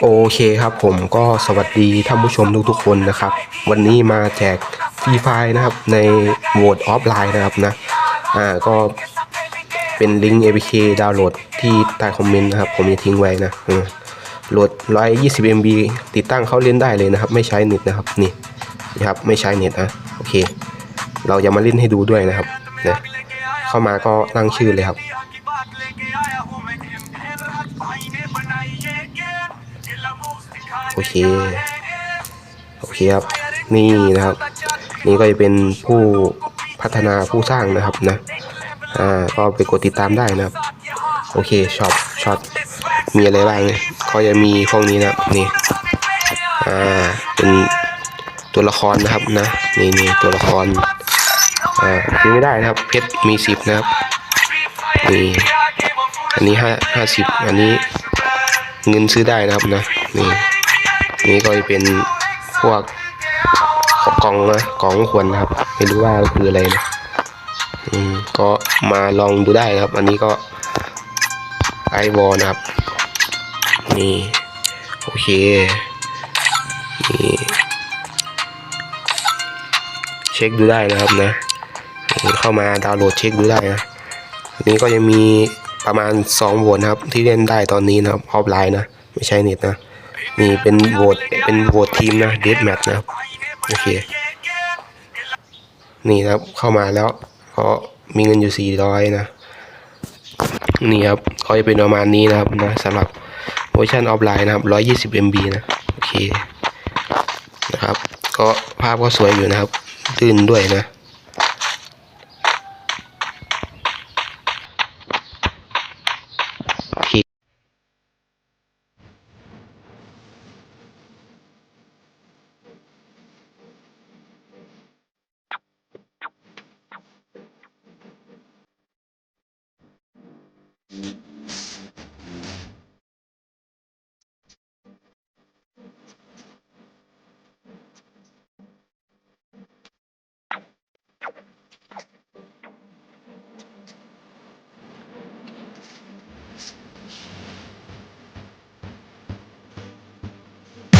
โอเคครับผมก็สวัสดีท่านผู้ชมทุกๆคนนะครับ วันนี้มาแจกฟรีไฟล์นะครับในโหวตออฟไลน์นะครับนะอ่าก็เป็นลิงก์ APK ดาวน์โหลดที่ใต้คอมเมนต์นะครับ ผมจะทิ้งไว้นะโหลด 120 MB ติดตั้งเข้าเล่นได้เลยนะครับ ไม่ใช้เน็ตนะครับนี่นะครับไม่ใช้เน็ตนะโอเค เราจะมาเล่นให้ดูด้วยนะครับนะเข้ามาก็ตั้งชื่อเลยครับ โอเค โอเคครับ นี่นะครับ นี่ก็จะเป็นผู้พัฒนาผู้สร้างนะครับนะ อ่า ก็ไปกดติดตามได้นะครับ โอเค ช็อปช็อต มีอะไรบ้างเนี่ยก็จะมีพวกนี้นะ นี่ อ่า เป็นตัวละครนะครับนะ นี่นี่ตัวละคร อ่าซื้อไม่ได้นะครับ เพชรมีสิบนะครับ นี่ อันนี้ห้าห้าสิบ อันนี้ เงินซื้อได้นะครับนะนี่นี่ก็จะเป็นพวกกล่องนะกล่องควรนะครับ ไม่รู้ว่าคืออะไรนะอืมก็มาลองดูได้นะครับ อันนี้ก็ไอวอนะครับ นี่โอเคนี่เช็คดูได้นะครับนะ เข้ามาดาวน์โหลดเช็คดูได้นะนนี้ก็จะมี ประมาณ 2 โหวตนะครับ ที่เล่นได้ตอนนี้นะครับออฟไลน์นะ ไม่ใช่เน็ตนะนี่เป็นโหวตเป็นโหวตทีมนะเดสแมทนะครับโอเค นี่นะครับเข้ามาแล้วก็มีเงินอยู่ 400 นะ นี่ครับก็จะเป็นประมาณนี้นะครับนะสำหรับเวอร์ชันออฟไลน์นะครับ120 MB นะโอเคนะครับ ก็ภาพก็สวยอยู่นะครับตื่นด้วยนะ Mm-hmm.